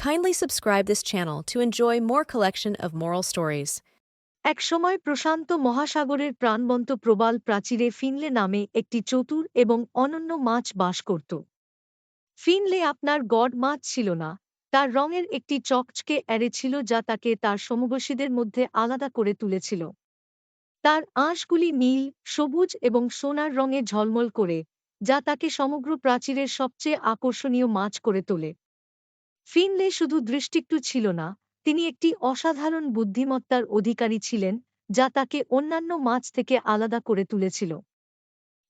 Kindly subscribe this channel to enjoy more collection of moral stories. একসময় প্রশান্ত মহাসাগরের প্রাণবন্ত প্রবাল প্রাচীরে ফিনলে নামে একটি চতুর এবং অনন্য মাছ বাস করত। ফিনলে আপনার গড মাছ ছিল না, তার রঙের একটি চকচকে অ্যারে ছিল যা তাকে তার সমবসীদের মধ্যে আলাদা করে তুলেছিল। তার আঁশগুলি নীল, সবুজ এবং সোনার রঙে ঝলমল করে, যা তাকে সমগ্র প্রাচীরের সবচেয়ে আকর্ষণীয় মাছ করে তোলে। ফিনলে শুধু দৃষ্টিকটু ছিল না, তিনি একটি অসাধারণ বুদ্ধিমত্তার অধিকারী ছিলেন, যা তাকে অন্যান্য মাছ থেকে আলাদা করে তুলেছিল।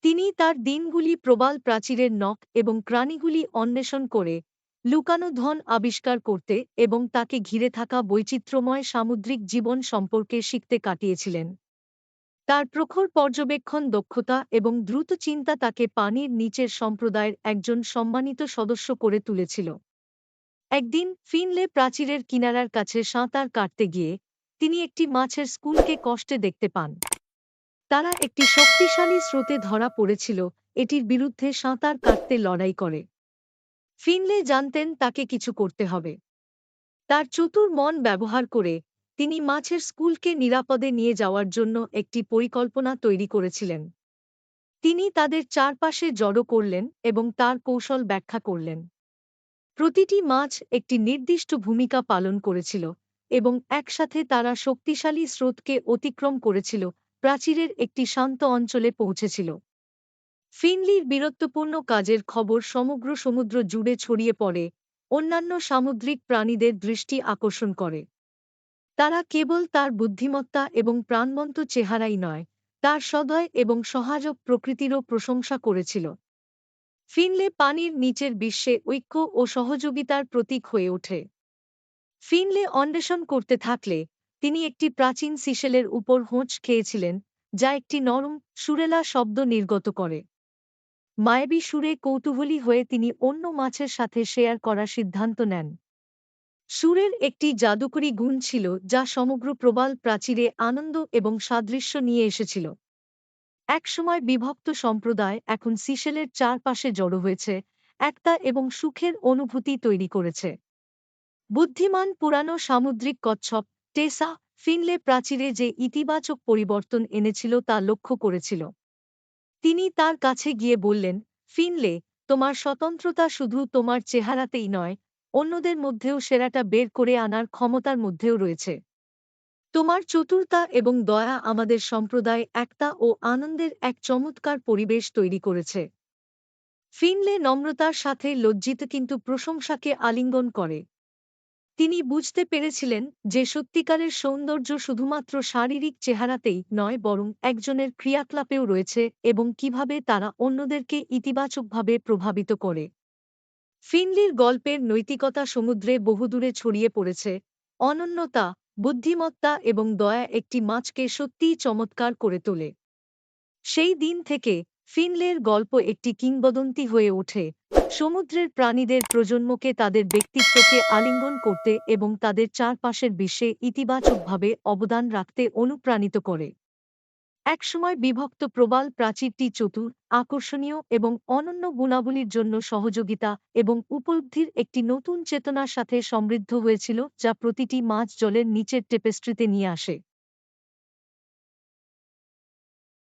তিনি তার দিনগুলি প্রবাল প্রাচীরের নখ এবং প্রাণীগুলি অন্বেষণ করে, লুকানো ধন আবিষ্কার করতে এবং তাকে ঘিরে থাকা বৈচিত্র্যময় সামুদ্রিক জীবন সম্পর্কে শিখতে কাটিয়েছিলেন। তার প্রখর পর্যবেক্ষণ দক্ষতা এবং দ্রুত চিন্তা তাকে পানির নিচের সম্প্রদায়ের একজন সম্মানিত সদস্য করে তুলেছিল। একদিন ফিনলে প্রাচীরের কিনারার কাছে সাঁতার কাটতে গিয়ে তিনি একটি মাছের স্কুলকে কষ্টে দেখতে পান। তারা একটি শক্তিশালী স্রোতে ধরা পড়েছিল, এটির বিরুদ্ধে সাঁতার কাটতে লড়াই করে। ফিনলে জানতেন তাকে কিছু করতে হবে। তার চতুর মন ব্যবহার করে তিনি মাছের স্কুলকে নিরাপদে নিয়ে যাওয়ার জন্য একটি পরিকল্পনা তৈরি করেছিলেন। তিনি তাদের চারপাশে জড়ো করলেন এবং তার কৌশল ব্যাখ্যা করলেন। প্রতিটি মাছ একটি নির্দিষ্ট ভূমিকা পালন করেছিল এবং একসাথে তারা শক্তিশালী স্রোতকে অতিক্রম করেছিল, প্রাচীরের একটি শান্ত অঞ্চলে পৌঁছেছিল। ফিনলির বীরত্বপূর্ণ কাজের খবর সমগ্র সমুদ্র জুড়ে ছড়িয়ে পড়ে, অন্যান্য সামুদ্রিক প্রাণীদের দৃষ্টি আকর্ষণ করে। তারা কেবল তার বুদ্ধিমত্তা এবং প্রাণবন্ত চেহারাই নয়, তার সদয় এবং সহায়ক প্রকৃতিরও প্রশংসা করেছিল। ফিনলে পানির নিচের বিশ্বে ঐক্য ও সহযোগিতার প্রতীক হয়ে ওঠে। ফিনলে অন্বেষণ করতে থাকলে তিনি একটি প্রাচীন সিশেলের উপর হোঁচ খেয়েছিলেন, যা একটি নরম সুরেলা শব্দ নির্গত করে। মায়াবী সুরে কৌতূহলী হয়ে তিনি অন্য মাছের সাথে শেয়ার করার সিদ্ধান্ত নেন। সুরের একটি জাদুকরী গুণ ছিল, যা সমগ্র প্রবাল প্রাচীরে আনন্দ এবং সাদৃশ্য নিয়ে এসেছিল। একসময় বিভক্ত সম্প্রদায় এখন সিশেলের চারপাশে জড়ো হয়েছে, একতা এবং সুখের অনুভূতি তৈরি করেছে। বুদ্ধিমান পুরানো সামুদ্রিক কচ্ছপ টেসা ফিনলে প্রাচীরে যে ইতিবাচক পরিবর্তন এনেছিল তা লক্ষ্য করেছিল। তিনি তার কাছে গিয়ে বললেন, ফিনলে, তোমার স্বতন্ত্রতা শুধু তোমার চেহারাতেই নয়, অন্যদের মধ্যেও সেরাটা বের করে আনার ক্ষমতার মধ্যেও রয়েছে। তোমার চতুরতা এবং দয়া আমাদের সম্প্রদায় একতা ও আনন্দের এক চমৎকার পরিবেশ তৈরি করেছে। ফিনলে নম্রতার সাথে লজ্জিত কিন্তু প্রশংসাকে আলিঙ্গন করে। তিনি বুঝতে পেরেছিলেন যে সত্যিকারের সৌন্দর্য শুধুমাত্র শারীরিক চেহারাতেই নয়, বরং একজনের ক্রিয়াকলাপেও রয়েছে এবং কীভাবে তারা অন্যদেরকে ইতিবাচকভাবে প্রভাবিত করে। ফিনলির গল্পের নৈতিকতা সমুদ্রে বহুদূরে ছড়িয়ে পড়েছে। অনন্যতা বুদ্ধিমত্তা এবং দয়া একটি মাছকে সত্যিই চমৎকার করে তোলে। সেই দিন থেকে ফিনলের গল্প একটি কিংবদন্তি হয়ে ওঠে। সমুদ্রের প্রাণীদের প্রজন্মকে তাদের ব্যক্তিত্বকে আলিঙ্গন করতে এবং তাদের চারপাশের বিশ্বে ইতিবাচকভাবে অবদান রাখতে অনুপ্রাণিত করে। একসময় বিভক্ত প্রবাল প্রাচীরটি চতুর, আকর্ষণীয় এবং অনন্য গুণাবলীর জন্য সহযোগিতা এবং উপলব্ধির একটি নতুন চেতনার সাথে সমৃদ্ধ হয়েছিল যা প্রতিটি মাছ জলের নিচের টেপেস্ট্রিতে নিয়ে আসে।